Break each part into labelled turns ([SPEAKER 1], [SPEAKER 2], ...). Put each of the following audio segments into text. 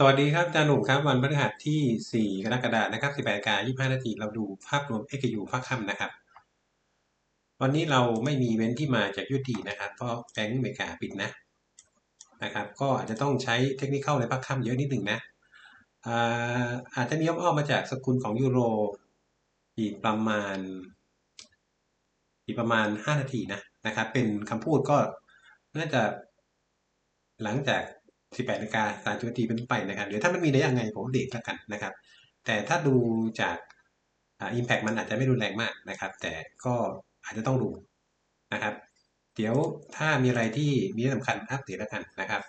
[SPEAKER 1] สวัสดีครับอาจารย์หนุ่มครับ วันพฤหัสที่ 4 กรกฎาคมนะครับ 18นาฬิกา25 นาที เราดูภาพรวม XU ภาคค่ำนะครับ วันนี้เราไม่มีเว้นที่มาจากยุตินะครับ เพราะแบงก์อเมริกาปิดนะนะครับ ก็อาจจะต้องใช้เทคนิคเข้าในภาคค่ำเยอะนิดหนึ่งนะอาอาจจะมีอ้อมๆมาจากสกุลของยูโรอีกประมาณ อีกประมาณ 5 นาทีนะนะครับ เป็นคำพูดก็น่าจะหลังจาก 18นาฬิกา30นาทีเป็นต้นไปนะครับเดี๋ยวถ้ามันมีได้ยังไงผมเด็กแล้วกันนะครับ แต่ถ้าดูจากอิมแพกมันอาจจะไม่รุนแรงมากนะครับ แต่ก็อาจจะต้องดูนะครับ เดี๋ยวถ้ามีอะไรที่มีสำคัญอัปเดตแล้วกันนะครับ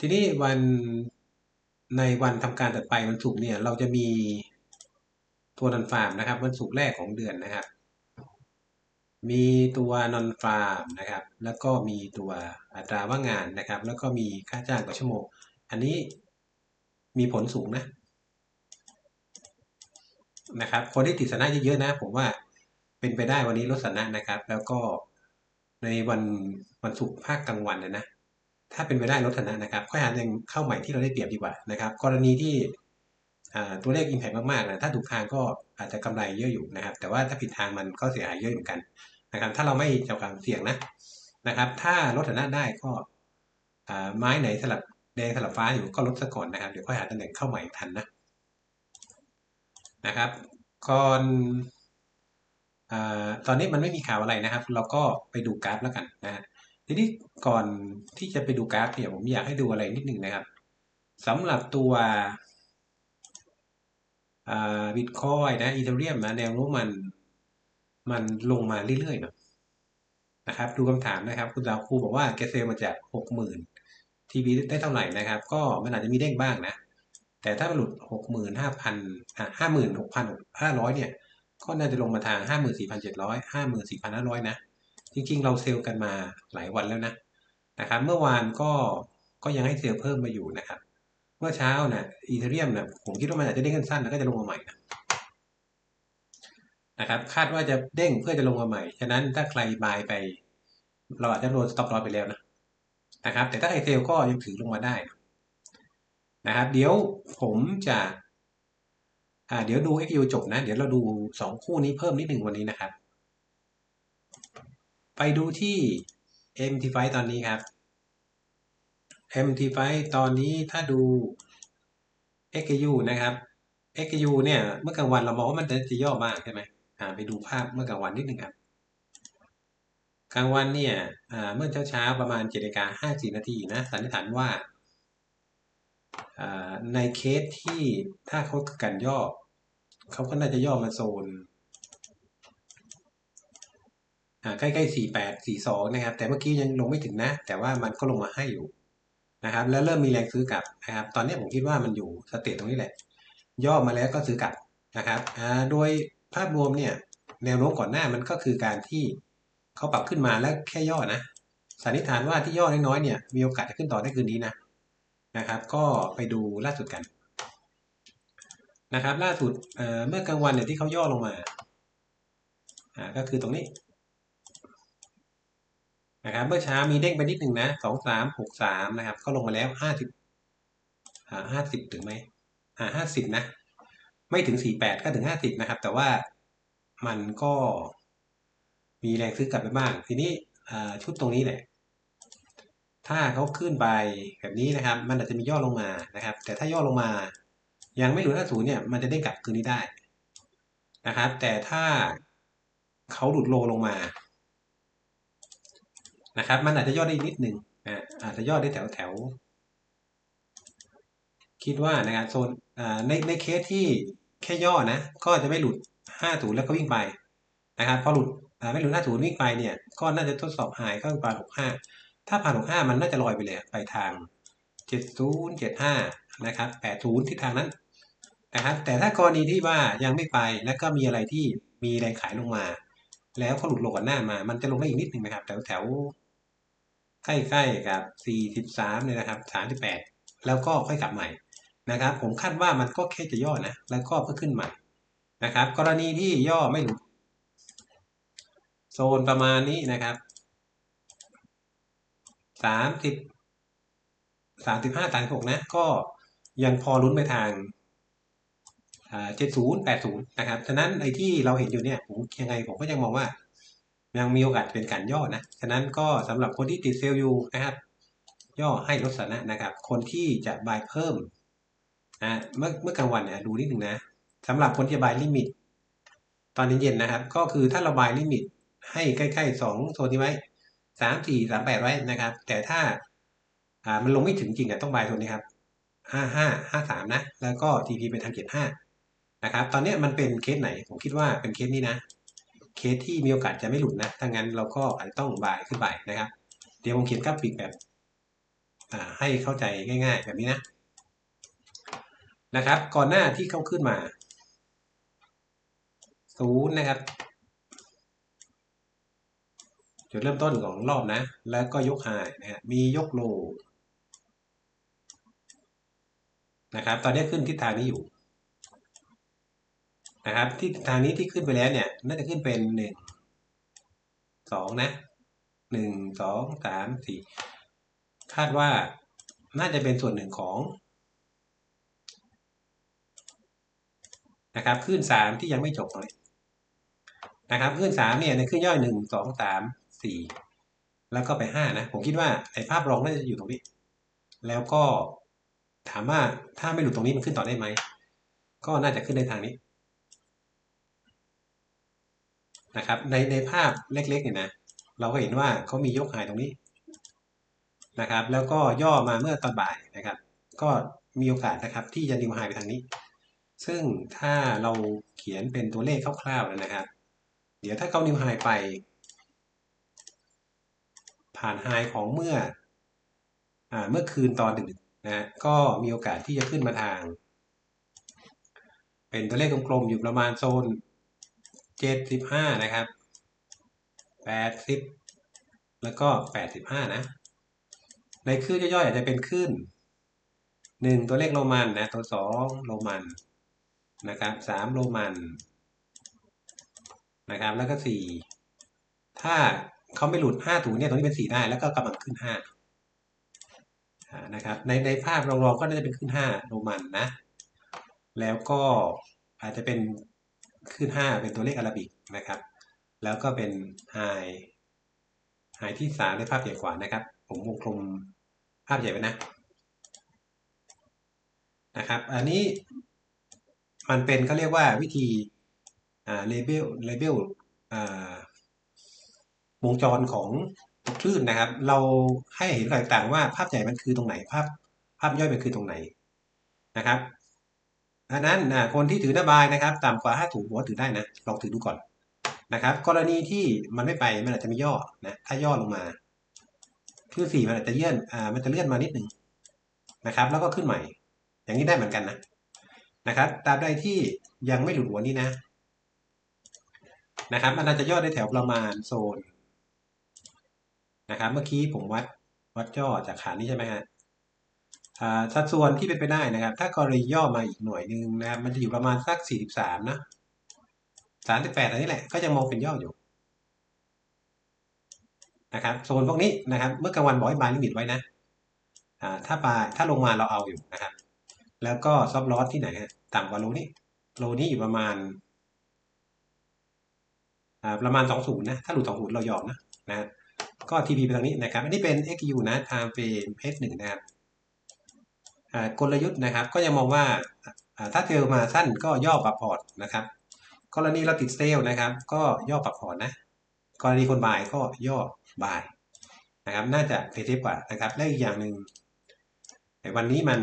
[SPEAKER 1] ทีนี้วันในวันทำการตัดไปวันศุกร์เนี่ยเราจะมีตัวนันฟาร์มนะครับวันศุกร์แรกของเดือนนะครับ มีตัวนอนฟาร์มนะครับ แล้วก็มีตัวอัตราว่างงานนะครับ แล้วก็มีค่าจ้างต่อชั่วโมง อันนี้มีผลสูงนะนะครับ คนที่ติดสนะเยอะๆนะ ผมว่าเป็นไปได้วันนี้ลดสนะนะครับ แล้วก็ในวันวันศุกร์ภาคกลางวันนะนะถ้าเป็นไปได้ลดสนะนะครับค่อยหาเงินเข้าใหม่ที่เราได้เปรียบดีกว่านะครับ กรณีที่ ตัวเลขอิมแพกมากๆนะถ้าถูกทางก็อาจจะกำไรเยอะอยู่นะครับ แต่ว่าถ้าผิดทางมันก็เสียหายเยอะเหมือนกันนะครับ ถ้าเราไม่เจ้าการเสี่ยงนะนะครับ ถ้าลดฐานะได้ก็ไม้ไหนสลับแดงสลับฟ้าอยู่ก็ลดซะก่อนนะครับเดี๋ยวค่อยหาตำแหน่งเข้าใหม่ทันนะนะครับก่อนอตอนนี้มันไม่มีข่าวอะไรนะครับ เราก็ไปดูกราฟแล้วกันนะทีนี้ก่อนที่จะไปดูกราฟเนี่ยผมอยากให้ดูอะไรนิดหนึ่งนะครับสำหรับตัว บิตคอยนะอีเทเรียมนะแนวโน้มมันมันลงมาเรื่อยๆเนาะนะครับ ดูคำถามนะครับ คุณดาวครูบอกว่าแกเซลมาจากหกหมื่นทีวีได้เท่าไหร่นะครับ ก็มันอาจจะมีเด้งบ้างนะ แต่ถ้ามันหลุดหกหมื่นห้าพันอ่าห้าหมื่นหกพันห้าร้อยเนี่ยก็น่าจะลงมาทางห้าหมื่นสี่พันเจ็ดร้อยห้าหมื่นสี่พันห้าร้อยนะ จริงๆ เราเซลล์กันมาหลายวันแล้วนะ นะครับ เมื่อวานก็ก็ยังให้เซลล์เพิ่มมาอยู่นะครับ เมื่อเช้านะอีเทเรียมนะผมคิดว่ามันอาจจะเด้งกันสั้นแล้วก็จะลงมาใหม่นะนะครับคาดว่าจะเด้งเพื่อจะลงมาใหม่ ฉะนั้นถ้าใครบายไป เราอาจจะโดนสต็อปลอสไปแล้วนะนะครับ แต่ถ้าใครเซลก็ยังถือลงมาได้นะครับ เดี๋ยวผมจะอ่าเดี๋ยวดู XU จบนะ เดี๋ยวเราดูสองคู่นี้เพิ่มนิดหนึ่งวันนี้นะครับ ไปดูที่ MT5 ตอนนี้ครับ MT5 ตอนนี้ถ้าดู XU นะครับ XU เนี่ยเมื่อกลางวันเรามองว่ามันจะย่อมากใช่ไหมอ่าไปดูภาพเมื่อกลางวันนิดหนึ่งครับกลางวันเนี่ยอ่าเมื่อเช้าเช้าประมาณเจ็ดนาฬิกาห้าสี่นาทีนะสันนิษฐานว่าในเคสที่ถ้าเขากันย่อเขาก็น่าจะย่อมาโซนใกล้ๆสี่แปดสี่สองนะครับ แต่เมื่อกี้ยังลงไม่ถึงนะ แต่ว่ามันก็ลงมาให้อยู่ นะครับ แล้วเริ่มมีแรงซื้อกลับนะครับ ตอนนี้ผมคิดว่ามันอยู่สเตตตรงนี้แหละ ย่อมาแล้วก็ซื้อกลับนะครับโดยภาพรวมเนี่ยแนวโน้มก่อนหน้ามันก็คือการที่เขาปรับขึ้นมาแล้วแค่ย่อนะสันนิษฐานว่าที่ย่อน้อยๆเนี่ยมีโอกาสจะขึ้นต่อได้คืนนี้นะนะครับ ก็ไปดูล่าสุดกันนะครับ ล่าสุดเมื่อกลางวันเนี่ยที่เขาย่อลงมาอ่าก็คือตรงนี้ นะครับเมื่อเช้ามีเด้งไปนิดหนึ่งนะสองสามหกสามนะครับเขาลงมาแล้วห้าสิบอ่าห้าสิบถึงไหมอ่าห้าสิบนะ ไม่ถึงสี่แปดก็ถึงห้าสิบนะครับ แต่ว่ามันก็มีแรงซื้อกลับไปบ้าง ทีนี้ชุดตรงนี้แหละถ้าเขาขึ้นไปแบบนี้นะครับ มันอาจจะมีย่อลงมานะครับ แต่ถ้าย่อลงมา ยังไม่หลุดห้าศูนย์เนี่ยมันจะได้กลับคืนนี้ได้นะครับ แต่ถ้าเขาหลุดโลลงมา นะครับ มันอาจจะย่อได้นิดหนึ่งนะอาจจะย่อได้แถวแถวคิดว่านะครับโซนในในเคสที่แค่ย่อนะ ก็จะไม่หลุดห้าศูนย์แล้วก็วิ่งไปนะครับพอหลุดไม่หลุดห้าศูนย์วิ่งไปเนี่ยก็น่าจะทดสอบหายก็ประมาณหกห้าถ้าผ่านหกห้ามันน่าจะลอยไปเลยไปทางเจ็ดศูนย์เจ็ดห้านะครับแปดศูนย์ที่ทางนั้นนะครับแต่ถ้ากรณีที่ว่ายังไม่ไปแล้วก็มีอะไรที่มีแรงขายลงมา แล้วเขาหลุดลงกันหน้ามา มันจะลงได้อีกนิดหนึ่งนะครับแถวแถว ใกล้ๆกับสี่สิบสามเนี่ยนะครับสามสิบแล้วก็ค่อยกลับใหม่นะครับ ผมคาดว่ามันก็แค่จะย่อนะ แล้วก็เพิ่มขึ้นใหม่นะครับ กรณีที่ย่อไม่หลุดโซนประมาณนี้นะครับสามสิบสามสิบห้าสามหกนะ ก็ยังพอลุ้นไปทางเจ็ดศูนย์แปดศูนย์นะครับ ฉะนั้นไอ้ที่เราเห็นอยู่เนี่ยผมยังไงผมก็ยังมองว่า ยังมีโอกาสเป็นการย่อนะ ฉะนั้นก็สำหรับคนที่ติดเซลล์อยู่นะครับ ย่อให้ลดสถานะนะครับ คนที่จะบายเพิ่มนะเมื่อเมื่อกลางวันเนี่ยดูนิดหนึ่งนะสำหรับคนที่บายลิมิต ตอนเย็นๆนะครับ ก็คือถ้าเราบายลิมิตให้ใกล้ๆสองโซนนี้ไว้สามสี่สามแปดไว้นะครับ แต่ถ้าอ่ามันลงไม่ถึงจริงอะต้องบายโซนนี้ครับห้าห้าห้าสามนะ แล้วก็ TP เป็นทางเจ็ดห้านะครับ ตอนนี้มันเป็นเคสไหน ผมคิดว่าเป็นเคสนี้นะ เคสที่มีโอกาสจะไม่หลุดนะถ้างั้นเราก็อาจจะต้องบายขึ้นไปนะครับ เดี๋ยวผมเขียนกราฟิกแบบให้เข้าใจง่าย ๆ แบบนี้นะนะครับ ก่อนหน้าที่เขาขึ้นมาศูนย์นะครับจุดเริ่มต้นของรอบนะ แล้วก็ยกไฮนะฮะมียกโลนะครับ ตอนนี้ขึ้นทิศทางนี้อยู่ นะครับ ที่ทางนี้ที่ขึ้นไปแล้วเนี่ย น่าจะขึ้นเป็นหนึ่งสองนะหนึ่งสองสามสี่คาดว่าน่าจะเป็นส่วนหนึ่งของ นะครับขึ้นสามที่ยังไม่จบเลยนะครับขึ้นสามเนี่ยในขึ้นย่อยหนึ่งสองสามสี่แล้วก็ไปห้านะ ผมคิดว่าไอ้ภาพรองน่าจะอยู่ตรงนี้ แล้วก็ถามว่าถ้าไม่หลุดตรงนี้มันขึ้นต่อได้ไหม ก็น่าจะขึ้นในทางนี้ นะครับ ในในภาพเล็กๆเนี่ยนะเราก็เห็นว่าเขามียกหายตรงนี้นะครับ แล้วก็ย่อมาเมื่อตอนบ่ายนะครับ ก็มีโอกาสนะครับที่จะนิวไฮไปทางนี้ ซึ่งถ้าเราเขียนเป็นตัวเลขคร่าวๆนะครับ เดี๋ยวถ้าเขานิวไฮไป ผ่านไฮของเมื่ออ่าเมื่อคืนตอนดึกนะก็มีโอกาสที่จะขึ้นมาทาง เป็นตัวเลขกลมๆอยู่ประมาณโซน เจ็ดสิบห้านะครับแปดสิบแล้วก็แปดสิบห้านะ ในคลื่นย่อยๆอาจจะเป็นคลื่นหนึ่งตัวเลขโรมันนะ ตัวสองโรมันนะครับสามโรมันนะครับ แล้วก็สี่ถ้าเขาไม่หลุดห้าถูเนี่ยตรงนี้เป็นสี่ได้ แล้วก็กำลังขึ้นห้านะครับ ในในภาพรองๆก็น่าจะเป็นขึ้นห้าโรมันนะ แล้วก็อาจจะเป็น ขึ้นห้าเป็นตัวเลขอาราบิกนะครับ แล้วก็เป็นไฮไฮที่สามในภาพใหญ่กว่านะครับ ผมวงกลมภาพใหญ่ไปนะนะครับ อันนี้มันเป็นเขาเรียกว่าวิธีเลเบลเลเบลวงจรของคลื่นนะครับ เราให้เห็นต่างๆว่าภาพใหญ่มันคือตรงไหนภาพภาพย่อยมันคือตรงไหนนะครับ ดังนั้นนะคนที่ถือนาบายนะครับต่ำกว่าห้าถุงหัวถือได้นะลองถือดูก่อนนะครับ กรณีที่มันไม่ไปมันอาจจะไมีย่อนะถ้าย่อลงมาคือสี่มันอาจจะเลื่อนอ่ามันจะเลื่อนมานิดหนึ่งนะครับ แล้วก็ขึ้นใหม่ อย่างนี้ได้เหมือนกันนะนะครับตราบใดที่ยังไม่หลุดหัวนี้นะ นะครับมันอาจจะย่อได้แถวประมาณโซนนะครับ เมื่อกี้ผมวัดวัดย่อจากขานี้ใช่ไหมฮะ สัดส่วนที่เป็นไปได้นะครับ ถ้ากรณีย่อมาอีกหน่วยหนึ่งนะครับมันจะอยู่ประมาณสักสี่สิบสามนะสามสิบแปดอันนี้แหละก็จะมองเป็นย่ออยู่นะครับโซนพวกนี้นะครับ เมื่อกลางวันบอกให้บายลิมิตไว้นะอ่าถ้าปลาถ้าลงมาเราเอาอยู่นะครับ แล้วก็ซับลอสที่ไหนฮะต่ำกว่าโลนี้โลนี้อยู่ประมาณอ่าประมาณสองศูนย์นะ ถ้าหลุดสองศูนย์เรายอมนะนะก็ทีพีไปทางนี้นะครับ อันนี้เป็น XU นะ time frame H1 นะครับ กลยุทธ์นะครับ ก็ยังมองว่าถ้าเทลมาสั้นก็ย่อปรับพอร์ตนะครับ กรณีเราติดเซลนะครับ ก็ย่อปรับพอร์ตนะ กรณีคนบายก็ย่อบายนะครับ น่าจะเฟซกว่านะครับและอีกอย่างหนึ่งวันนี้มัน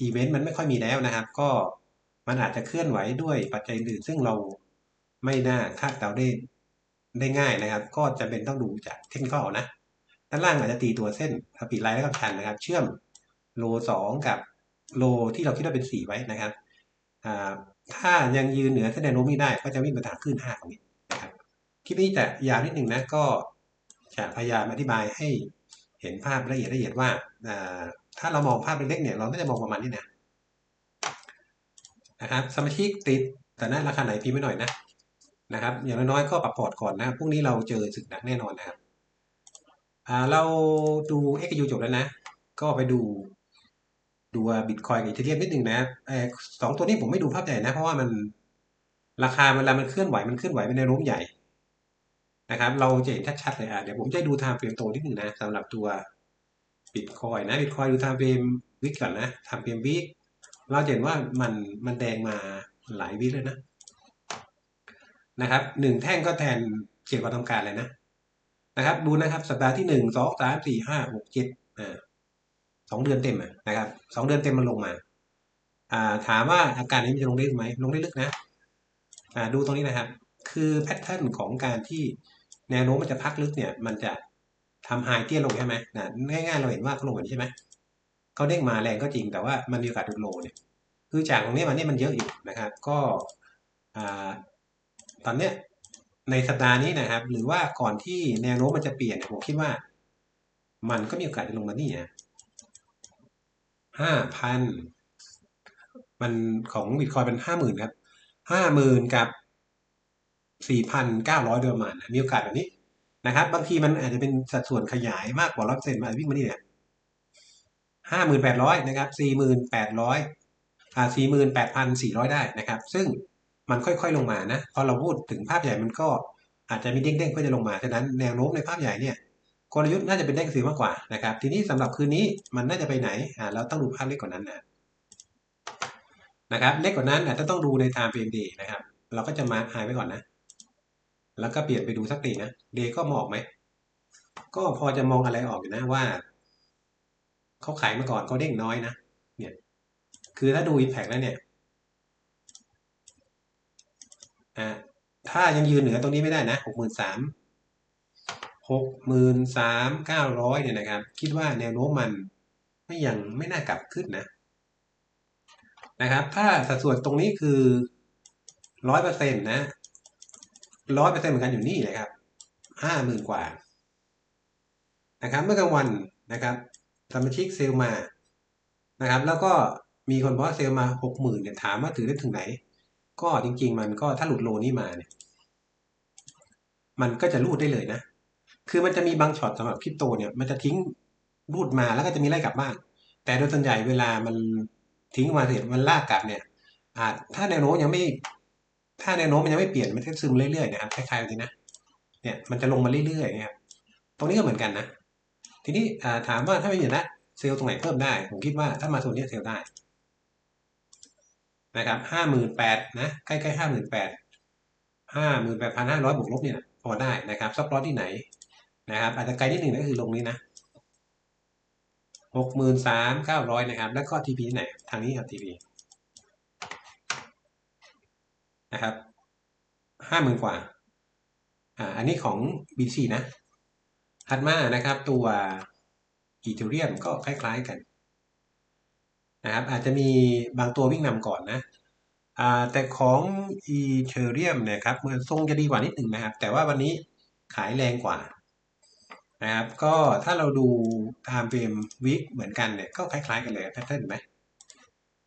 [SPEAKER 1] อีเวนต์มันไม่ค่อยมีแล้วนะครับ ก็มันอาจจะเคลื่อนไหวด้วยปัจจัยอื่น ซึ่งเราไม่น่าคาดเดาได้ได้ง่ายนะครับ ก็จะเป็นต้องดูจากเทคนิคนะด้านล่างอาจจะตีตัวเส้นปีไลน์แล้วก็ชันนะครับ เชื่อม โลสองกับโลที่เราคิดว่าเป็นสี่ไว้นะครับถ้ายังยืนเหนือเส้นแนวโน้มนี้ได้ก็จะวิ่งไปทางขึ้นห้าตรงนี้นะครับคลิปนี้จะยาวนิดหนึ่งนะก็จะพยายามอธิบายให้เห็นภาพละเอียดละเอียดว่าถ้าเรามองภาพเล็กๆเนี่ยเราก็จะมองประมาณนี้นะนะครับสมาชิกติดแต่นั้นราคาไหนพิมพ์ไว้หน่อยนะนะครับ อย่างน้อยๆก็ปรับพอร์ตก่อนนะพรุ่งนี้เราเจอสึกหนักแน่นอนนะครับเราดู XU จบแล้วนะ ก็ไปดู ดูบิตคอยกับอีเทเรียมนิดนึงนะเออสองตัวนี้ผมไม่ดูภาพใหญ่นะ เพราะว่ามันราคาเวลามันเคลื่อนไหวมันเคลื่อนไหวเป็นในรูปใหญ่นะครับ เราจะเห็นชัดๆเลยอะเดี๋ยวผมจะดูไทม์เฟรมโตนิดนึงนะสำหรับตัวบิตคอยนะบิตคอยดูไทม์เฟรมวิกก่อนนะไทม์เฟรมวิกเราจะเห็นว่ามันมันแดงมาหลายวิเลยนะนะครับหนึ่งแท่งก็แทนเขียนก่อนทำการเลยนะนะครับ ดูนะครับ สัปดาห์ที่หนึ่งสองสามสี่ห้าหกเจ็ดอ่า สองเดือนเต็มนะครับสองเดือนเต็มมันลงมา อ่า ถามว่าอาการนี้มันจะลงได้ไหมลงได้ลึกนะ อ่า ดูตรงนี้นะครับ คือแพทเทิร์นของการที่แนวโน้มมันจะพักลึกเนี่ย มันจะทำไฮเตี้ยลงใช่ไหมนะง่ายๆเราเห็นว่าเขาลงแบบนี้ใช่ไหมเขาเด้งมาแรงก็จริงแต่ว่ามันมีโอกาสหลุดโลเนี่ย คือจากตรงนี้มาเนี่ยมันเยอะอยู่นะครับ ก็อตอนเนี้ยในสัปดาห์นี้นะครับ หรือว่าก่อนที่แนวโน้มมันจะเปลี่ยนผมคิดว่า มันก็มีโอกาสจะลงมานี่นะ ห้าพันมันของบิตคอยเป็นห้าหมื่นครับห้าหมื่นกับสี่พันเก้าร้อยโดยประมาณมีโอกาสแบบนี้นะครับ บางทีมันอาจจะเป็นสัดส่วนขยายมากกว่าร้อยเปอร์เซ็นต์มาวิ่งมานี่เนี่ยห้าหมื่นแปดร้อยนะครับสี่หมื่นแปดร้อยอ่าสี่หมื่นแปดพันสี่ร้อยได้นะครับ ซึ่งมันค่อยๆลงมานะ พอเราพูดถึงภาพใหญ่มันก็อาจจะมีเด้งๆเพื่อจะลงมาฉะนั้นแนวโน้มในภาพใหญ่เนี่ย กลยุทธ์น่าจะเป็นเด้งซื้อมากกว่านะครับ ทีนี้สำหรับคืนนี้มันน่าจะไปไหนอ่าเราต้องดูภาพเล็กกว่านั้นนะนะครับเล็กกว่านั้นอาจจะต้องดูใน time frame day นะครับ เราก็จะมาหายไว้ก่อนนะ แล้วก็เปลี่ยนไปดูสักตีนะ day ก็มองไหมก็พอจะมองอะไรออกอยู่นะว่าเขาขายมาก่อนเขาเด้งน้อยนะเนี่ยคือถ้าดู impact แล้วเนี่ยอ่าถ้ายังยืนเหนือตรงนี้ไม่ได้นะหกหมื่นสาม หกหมื่นสามเก้าร้อยเนี่ยนะครับ คิดว่าแนวโน้มมันไม่ยังไม่น่ากลับขึ้นนะนะครับ ถ้าสัดส่วนตรงนี้คือร้อยเปอร์เซ็นต์นะร้อยเปอร์เซ็นต์เหมือนกันอยู่นี่นะครับห้าหมื่นกว่านะครับเมื่อกลางวันนะครับสมาชิกเซลมานะครับ แล้วก็มีคนบอกว่าเซลมาหกหมื่นเนี่ยถามว่าถือได้ถึงไหน ก็จริง ๆ มันก็ถ้าหลุดโลนี้มาเนี่ย มันก็จะรูดได้เลยนะ คือมันจะมีบางช็อตสำหรับคริปโตเนี่ย มันจะทิ้งรูดมาแล้วก็จะมีไล่กลับบ้างแต่โดยส่วนใหญ่เวลามันทิ้งมาเสร็จมันลากกลับเนี่ยอาจถ้าแนวโน้มยังไม่ ถ้าแนวโน้มมันยังไม่เปลี่ยนมันจะซึมเรื่อยๆนะครับคล้ายๆแบบนี้นะเนี่ยมันจะลงมาเรื่อยๆนะครับตรงนี้ก็เหมือนกันนะ ทีนี้ถามว่าถ้าไม่มีนะเซลล์ตรงไหนเพิ่มได้ ผมคิดว่าถ้ามาโซนนี้เซลล์ได้นะครับห้าหมื่นแปดนะใกล้ๆห้าหมื่นแปดห้าหมื่นแปดพันห้าร้อยบวกลบเนี่ยพอได้นะครับซับล้อที่ไหน นะครับ อาจจะไกลนิดหนึ่งก็คือลงนี้นะหกหมื่นสามเก้าร้อยนะครับ แล้วก็ทีพีไหนทางนี้ครับทีพีนะครับห้าหมื่นกว่า อ่า อันนี้ของ BC นะถัดมานะครับตัวอีเทเรียมก็คล้ายๆกันนะครับ อาจจะมีบางตัววิ่งนำก่อนนะอ่าแต่ของอีเทเรียมนี่ยครับมันทรงจะดีกว่านิดหนึ่งนะครับ แต่ว่าวันนี้ขายแรงกว่า นะครับก็ถ้าเราดู time frame week เหมือนกันเนี่ยก็คล้ายๆกันเลยแพทเทิร์นไหม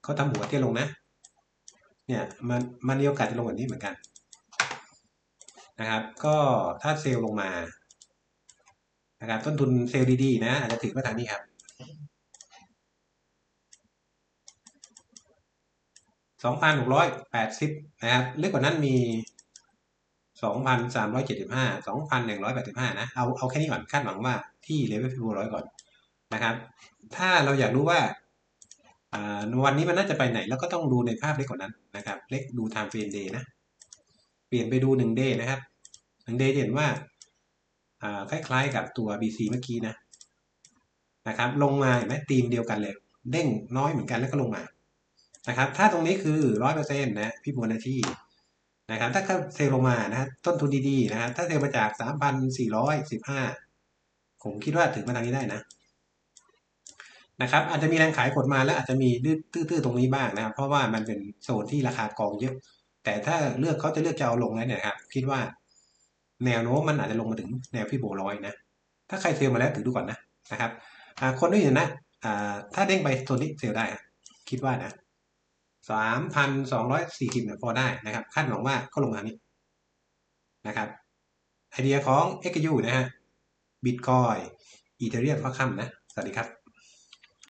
[SPEAKER 1] เขาทำหัวเตี้ยลงนะเนี่ยมันมันมีโอกาสจะลงแบบนี้เหมือนกันนะครับ ก็ถ้าเซลล์ลงมานะครับต้นทุนเซลล์ดีๆนะอาจจะถือมาทางนี้ครับสองพันหกร้อยแปดสิบนะครับเล็กกว่านั้นมี สองพันสามร้อยเจ็ดสิบห้าสองพันหนึ่งร้อยแปดสิบห้านะ เอาเอาแค่นี้ก่อนคาดหวังว่าที่เลเวลฟิวร้อยก่อนนะครับ ถ้าเราอยากรู้ว่าวันนี้มันน่าจะไปไหน แล้วก็ต้องดูในภาพเล็กกว่านั้นนะครับ เล็กดู time frame day นะ เปลี่ยนไปดูหนึ่ง day นะครับหนึ่ง day เห็นว่าคล้ายๆกับตัว BC เมื่อกี้นะนะครับ ลงมาเห็นไหมตีมเดียวกันเลย เด้งน้อยเหมือนกันแล้วก็ลงมานะครับ ถ้าตรงนี้คือร้อยเปอร์เซ็นต์นะ พี่บัวนาที นะครับถ้าเซลล์ลงมานะต้นทุนดีๆนะถ้าเซลลมาจากสามพันสี่ร้อยสิบห้าผมคิดว่าถึงมาทางนี้ได้นะนะครับอาจจะมีแรงขายกดมาแล้วอาจจะมีตื้อๆตรงนี้บ้างนะครับ เพราะว่ามันเป็นโซนที่ราคากองเยอะ แต่ถ้าเลือกเขาจะเลือกจะเอาลงแล้วเนี่ยครับคิดว่าแนวโน้มมันอาจจะลงมาถึงแนวพี่โบร้อยนะถ้าใครเซลมาแล้วถือดูก่อนนะนะครับคนที่อยู่นะถ้าเด้งไปโซนนี้เซลได้คิดว่านะ สามพันสองร้อยสี่สิบเนี่ยพอได้นะครับคาดหวังว่าก็ลงมานี้นะครับไอเดียของ XU นะฮะบิตคอยอีเทเรียมข้อค่ำนะ สวัสดีครับ